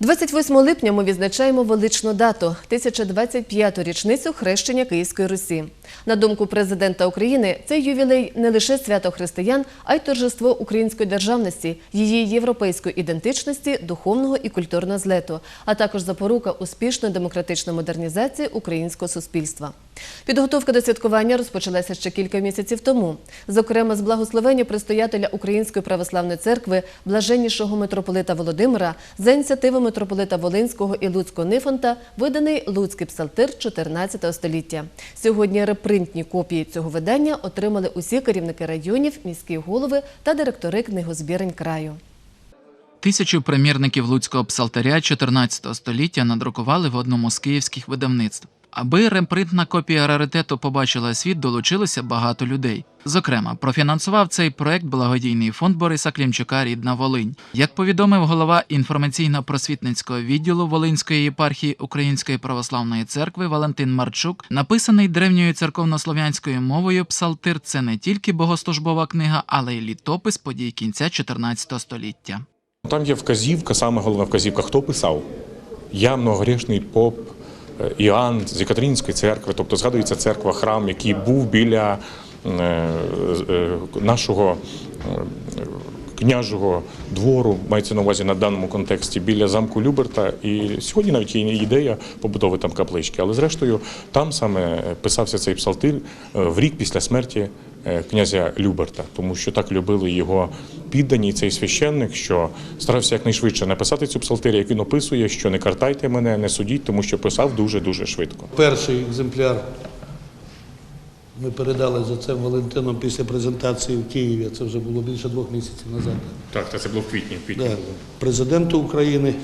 28 липня ми відзначаємо величну дату 1025-ту річницю хрещення Київської Русі. На думку президента України, цей ювілей не лише свято християн, а й торжество української державності, її європейської ідентичності, духовного і культурного злету, а також запорука успішної демократичної модернізації українського суспільства. Підготовка до святкування розпочалася ще кілька місяців тому. Зокрема, з благословення предстоятеля Української православної церкви, блаженнішого митрополита Володимира, за ініціативи митрополита Волинського і Луцького Нифонта виданий Луцький псалтир 14 століття. Сьогодні репринтні копії цього видання отримали усі керівники районів, міські голови та директори книгозбірень краю. Тисячу примірників Луцького псалтаря 14 століття надрукували в одному з київських видавництв. Аби ремпринтна копія раритету побачила світ, долучилося багато людей. Зокрема, профінансував цей проект благодійний фонд Бориса Клімчука Рідна Волинь. Як повідомив голова інформаційно-просвітницького відділу Волинської єпархії Української православної церкви Валентин Марчук, написаний древньою церковнослов'янською мовою псалтир це не тільки богослужбова книга, але й літопис подій кінця 14 століття. Там є вказівка, саме головна вказівка, хто писав. Я многогрішний поп Іоанн з Екатеринської церкви, тобто згадується церква, храм, який був біля е, е, нашого е, княжого двору, мається на увазі на даному контексті, біля замку Люберта. І сьогодні навіть є ідея побудови там каплички. Але зрештою, там саме писався цей псалтир е, в рік після смерті е, князя Люберта, тому що так любили його піддані, цей священник, що старався якнайшвидше написати цю псалтирю, як він описує, що не картайте мене, не судіть, тому що писав дуже-дуже швидко. Перший екземпляр ми передали за це Валентином після презентації в Києві. Це вже було більше двох місяців назад. Так, це було в квітні, в квітні. Да. Президенту України,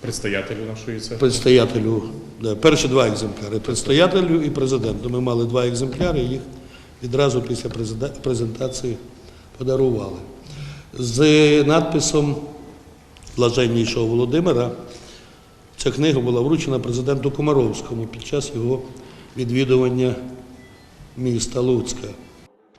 Предстоятелю нашої церкви. предстоятелю. Да. Перші два екземпляри предстоятелю і президенту. Ми мали два екземпляри, їх відразу після презентації подарували. З надписом Блаженнішого Володимира ця книга була вручена президенту Комаровському під час його відвідування міста Луцька.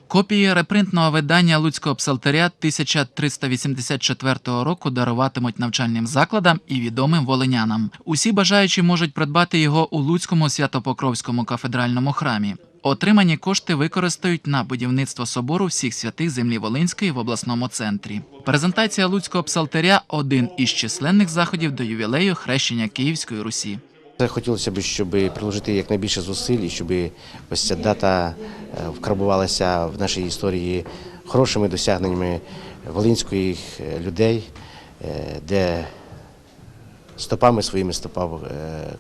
Копії репринтного видання Луцького псалтаря 1384 року даруватимуть навчальним закладам і відомим волинянам. Усі бажаючі можуть придбати його у Луцькому Святопокровському кафедральному храмі. Отримані кошти використають на будівництво собору всіх святих землі Волинської в обласному центрі. Презентація Луцького псалтаря один із численних заходів до ювілею хрещення Київської Русі. Хотілося б, щоб приложити якнайбільше зусиль, і щоб ось ця дата е, вкарбувалася в нашій історії хорошими досягненнями волинських е, людей, е, де стопами своїми стопав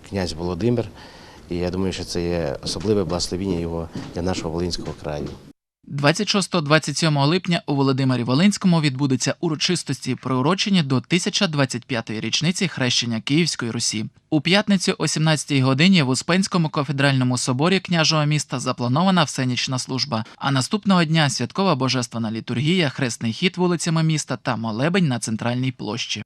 князь Володимир. І я думаю, що це є особливе благословіння його для нашого волинського краю. 26-27 липня у Володимирі Волинському відбудуться урочистості, приурочені до 1025-ї річниці хрещення Київської Русі. У п'ятницю о 17-й годині в Успенському кафедральному соборі княжого міста запланована всенічна служба. А наступного дня святкова божественна літургія, хресний хід вулицями міста та молебень на центральній площі.